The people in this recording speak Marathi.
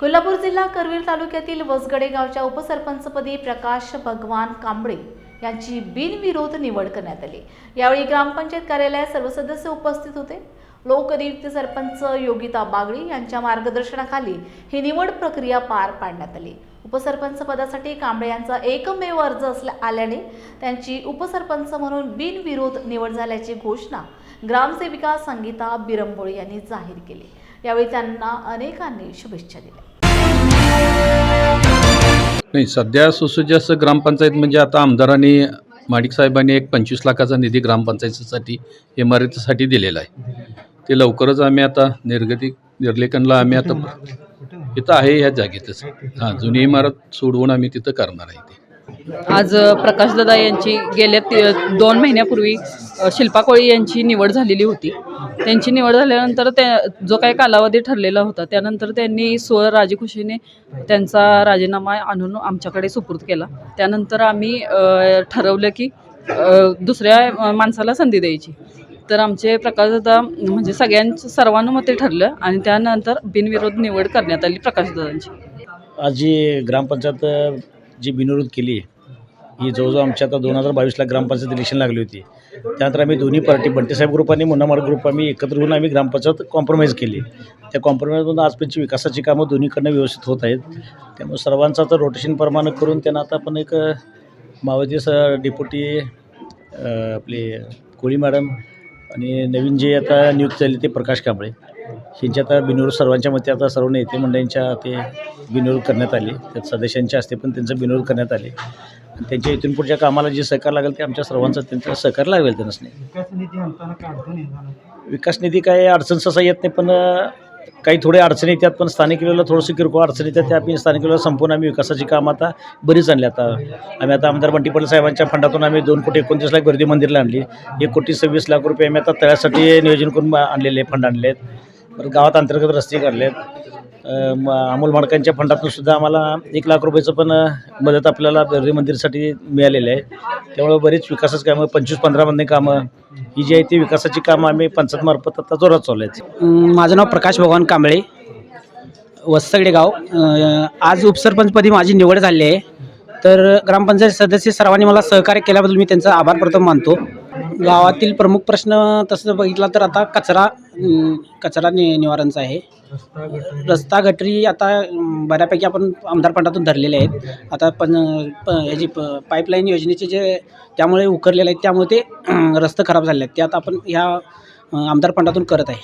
कोल्हापूर जिल्हा करवीर तालुक्यातील वसगडे गावच्या उपसरपंचपदी प्रकाश भगवान कांबळे यांची बिनविरोध निवड करण्यात आली. यावेळी ग्रामपंचायत कार्यालयात सर्व सदस्य उपस्थित होते. लोकनियुक्त सरपंच योगिता बागळी यांच्या मार्गदर्शनाखाली ही निवड प्रक्रिया पार पाडण्यात आली. उपसरपंच पदासाठी कांबळे यांचा एकमेव अर्ज असल्या आल्याने त्यांची उपसरपंच म्हणून बिनविरोध निवड झाल्याची घोषणा ग्रामसेविका संगीता बिरंबोळे यांनी जाहीर केली. यावेळी त्यांना अनेकांनी शुभेच्छा दिल्या. नाही सध्या सुसज्ज ग्रामपंचायत म्हणजे आता आमदारांनी माडिक साहेबांनी एक पंचवीस लाखाचा निधी ग्रामपंचायतीसाठी इमारतीसाठी दिलेला आहे. ते लवकरच आम्ही आता निर्गती निर्लेखनला आम्ही आता इथं आहे ह्या जागेतच. हां जुनी इमारत सोडवून आम्ही तिथं करणार आहे ते. आज प्रकाशदादा यांची गेल्या दोन महिन्यापूर्वी शिल्पा कोळी यांची निवड झालेली होती. त्यांची निवड झाल्यानंतर त्या जो काही कालावधी ठरलेला होता त्यानंतर त्यांनी स्व राजीखुशीने त्यांचा राजीनामा आणून आमच्याकडे सुपूर्द केला. त्यानंतर आम्ही ठरवलं की दुसऱ्या माणसाला संधी द्यायची. तर आमचे प्रकाशदादा म्हणजे सगळ्यांचं सर्वानुमते ठरलं आणि त्यानंतर बिनविरोध निवड करण्यात आली प्रकाशदादांची आज जी ग्रामपंचायत जी बिनविरोध केली ही जवळजवळ आमच्या आता दोन हजार बावीसला ग्रामपंचायत इलेक्शन लागली होती. त्यानंतर आम्ही दोन्ही पार्टी बंटेसाहेब ग्रुप आणि मुन्नामार ग्रुप आम्ही एकत्र होऊन आम्ही ग्रामपंचायत कॉम्प्रोमाइज केली. त्या कॉम्प्रोमाइजमधून आजपर्यंतची विकासाची कामं दोन्हीकडनं व्यवस्थित होत आहेत. त्यामुळे सर्वांचं आता रोटेशन प्रमाणे करून त्यांना आता आपण एक अ, मावळती स डेप्युटी आपले कोळी मॅडम आणि नवीन जे आता नियुक्त झाले ते प्रकाश कांबळे. यांची आता बिनविरोध सर्वांच्या मते आता सर्व नेते मंडळींच्या ते बिनविरोध करण्यात आले. त्यात सदस्यांच्या हस्ते पण त्यांचं बिनविरोध करण्यात आले. आणि त्यांच्या इथून पुढच्या कामाला जे सहकार्य लागेल ते आमच्या सर्वांचं त्यांचं सहकार्य लागेल त्यांनाच नाही. विकास निधी काय अडचण येणार विकास निधी काय अडचण सहसा येत नाही पण काही थोडे अडचणी येतात पण स्थानिक लेवलला थोडंसं किरकोळ अडचणी येतात त्या आम्ही स्थानिक लेवलला संपूर्ण आम्ही विकासाची कामं आता बरीच आणली आता. आम्ही आता आमदार बंटी पाटील साहेबांच्या फंडातून आम्ही दोन कोटी एकोणतीस लाख गर्दी मंदिरला आणली. एक कोटी सव्वीस लाख रुपये आम्ही आता तळ्यासाठी नियोजन करून आणलेले फंड आणले आहेत. परत गावात अंतर्गत रस्ते काढले आहेत म- अमोल माडकांच्या फंडातून सुद्धा आम्हाला एक लाख रुपयाचं पण मदत आपल्याला गर्दी मंदिरसाठी मिळालेलं आहे. त्यामुळे बरीच विकासाची कामं पंचवीस पंधरामध्ये कामं ही जी आहे ती विकासाची कामं आम्ही पंचायतमार्फत आता जोरात चालू आहेत. माझं नाव प्रकाश भगवान कांबळे वस्तगडे गाव. आज उपसरपंचपदी माझी निवड झाली आहे. तर ग्रामपंचायत सदस्य सर्वांनी मला सहकार्य केल्याबद्दल मी त्यांचा आभार प्रथम मानतो. गावातील प्रमुख प्रश्न तसं बघितला तर आता कचरा कचरा नि निवारणचा आहे. रस्ता गटरी आता बऱ्यापैकी आपण आमदार फंडातून धरलेले आहेत. आता पण प ह्याची प पाईपलाईन योजनेचे जे त्यामुळे उकरलेले आहेत त्यामुळे ते रस्ते खराब झाले आहेत. ते आता आपण ह्या आमदारपंडातून आमदार फंडातून करत आहे.